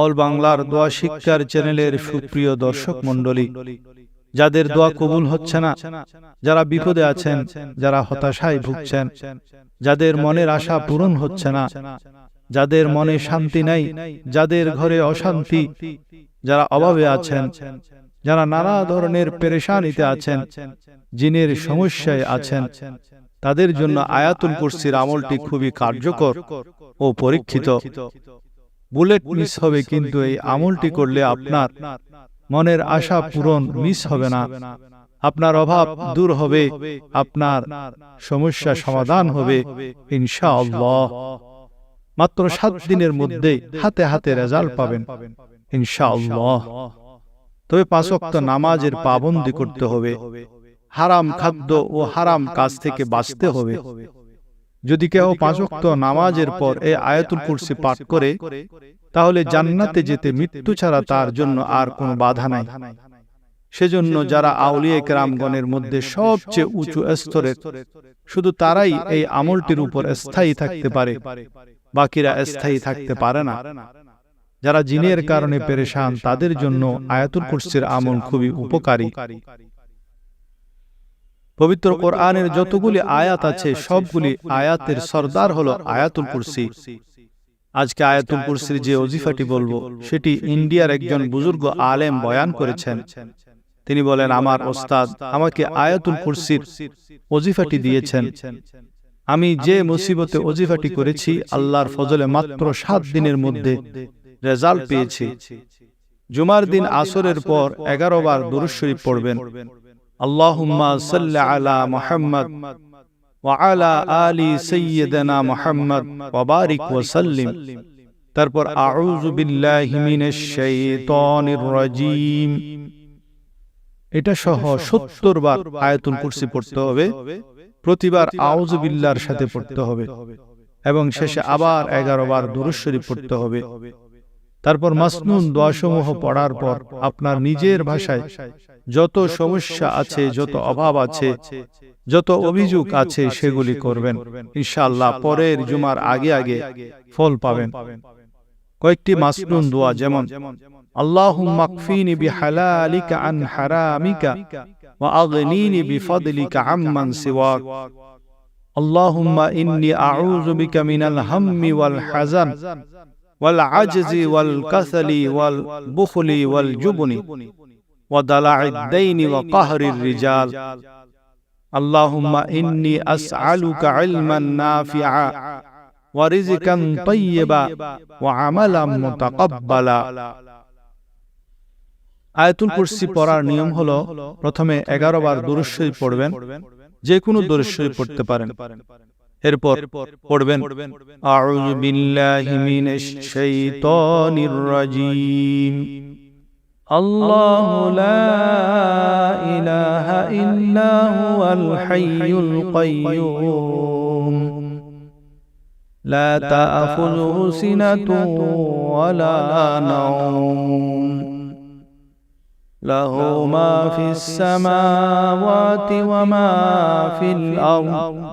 All বাংলার দোয়া শিক্ষার চ্যানেলের সুপ্রিয় দর্শক মণ্ডলী, যাদের দোয়া কবুল হচ্ছে না, যারা বিপদে আছেন, যারা হতাশায় ভুগছেন, যাদের মনের আশা পূরণ হচ্ছে না, যাদের মনে শান্তি নাই, যাদের ঘরে অশান্তি, যারা অভাবে আছেন, যারা নানা ধরনের পেরেশানিতে আছেন, জিনের সমস্যায় আছেন, তাদের জন্য আয়াতুল কুরসির আমলটি খুবই কার্যকর ও পরীক্ষিত। বুলেট মিস হবে কিন্তু এই আমলটি করলে আপনার মনের আশা পূরণ মিস হবে না। আপনার অভাব দূর হবে আপনার সমস্যা সমাধান হবে ইনশাআল্লাহ। মাত্র সাত দিনের মধ্যে হাতে হাতে রেজাল্ট পাবেন। ইনশাআল্লাহ। তবে পাঁচ পাঁচক্ত নামাজের পাবন্দি করতে হবে। হারাম খাদ্য ও হারাম কাজ থেকে বাঁচতে হবে। যদি কেউ পাঁচক্ত নামাজের পর এই আয়াতুল কুরসি পাঠ করে তাহলে জান্নাতে যেতে মৃত্যু ছাড়া তার জন্য আর কোনো বাধা নাই। সেজন্য যারা আউলিয়া কেরামগণের মধ্যে সবচেয়ে উঁচু স্তরের শুধু তারাই এই আমলটির উপর স্থায়ী থাকতে পারে। বাকিরা স্থায়ী থাকতে পারে না। যারা জিনের কারণে পেরেশান তাদের জন্য আয়াতুল কুরসির আমল খুবই উপকারী। পবিত্র কোরআনের যতগুলি আয়াত আছে সবগুলি আয়াতের সর্দার হলো আয়াতুল কুরসি। আজকে আয়াতুল কুরসির যে অজিফাটি বলব সেটি ইন্ডিয়ার একজন বুজুর্গ আলেম বয়ান করেছেন। তিনি বলেন আমার ওস্তাদ আমাকে আয়াতুল কুরসির অজিফাটি দিয়েছেন। আমি যে মুসিবতে অজিফাটি করেছি আল্লাহর ফজলে মাত্র সাত দিনের মধ্যে রেজাল্ট পেয়েছি। জুমার দিন আসরের পর এগারো বার দুরুশরীফ পড়বেন। তারপর, আউযু বিল্লাহি মিনাশ শাইতানির রাজীম। এটা সহ 70 বার আয়াতুল কুরসি পড়তে হবে। প্রতিবার আউযু বিল্লাহর সাথে পড়তে হবে। এবং শেষে আবার 11 বার দুরুদ শরীফ পড়তে হবে। তারপর মাসনুন দোয়াসমূহ পড়ার পর আপনার নিজের ভাষায় যত সমস্যা আছে যত অভাব আছে যত অভিযোগ আছে সেগুলি করবেন ইনশাআল্লাহ পরের জুমার আগে আগে ফল পাবেন কয়েকটি মাসনুন দোয়া যেমন আল্লাহুম্মা কফিনি বিহালালিকা আন হারামিকা ওয়া আগনিনি বিফদলিকা আম্মান সিওয়াক اللهم إني أعوذ بك من الهم والحزن والعجز والكسل والبخل والجبن ودلع الدين وقهر الرجال اللهم إني أسألك علما نافعا ورزقا طيبا وعملا متقبلا আয়াতুল কুরসি পড়ার নিয়ম হলো প্রথমে এগারো বার দুরুশ্বরী পড়বেন যে কোনো দুরুশ্বরী পড়তে পারেন এরপর পড়বেন আউযু বিল্লাহি মিনাশ শাইতানির রাজীম الله لا إله إلا هو الحي القيوم لا تأخذه سنة ولا نوم له ما في السماوات وما في الأرض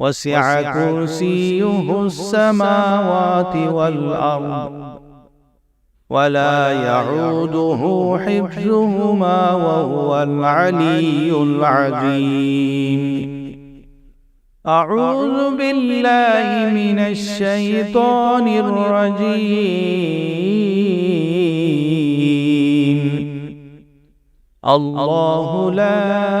وسع كرسيه السماوات والأرض. ولا يعوده حفظهما وهو العلي العظيم. أعوذ بالله من الشيطان الرجيم. الله لا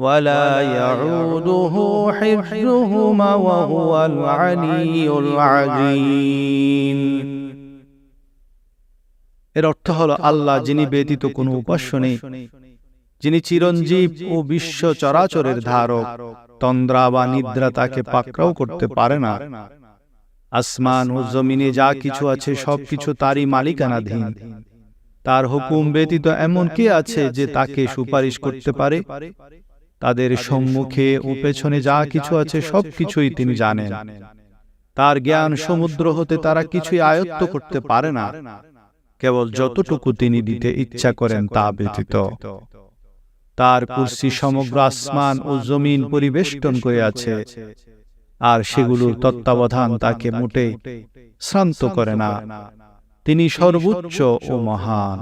ولا يعوده حفظهما وهو العلي العظيم এর অর্থ হলো আল্লাহ যিনি ব্যতীত কোনো উপাস্য নেই যিনি চিরঞ্জীব ও বিশ্ব চরাচরের ধারক তন্দ্রা বা নিদ্রা তাকে পাকড়াও করতে পারে না আসমান ও জমিনে যা কিছু আছে সবকিছু তারই মালিকানাধীন তার হুকুম ব্যতীত এমন কে আছে যে তাকে সুপারিশ করতে পারে তাদের সম্মুখে ও পেছনে যা কিছু আছে সবকিছুই তিনি জানেন। তার জ্ঞান সমুদ্র হতে তারা কিছুই আয়ত্ত করতে পারে না। কেবল যতটুকু তিনি দিতে ইচ্ছা করেন তা ব্যতীত। তার কুর্সি সমগ্র আসমান ও জমিন পরিবেষ্টন করে আছে। আর সেগুলোর তত্ত্বাবধান তাকে মোটেই শ্রান্ত করে না। তিনি সর্বোচ্চ ও মহান।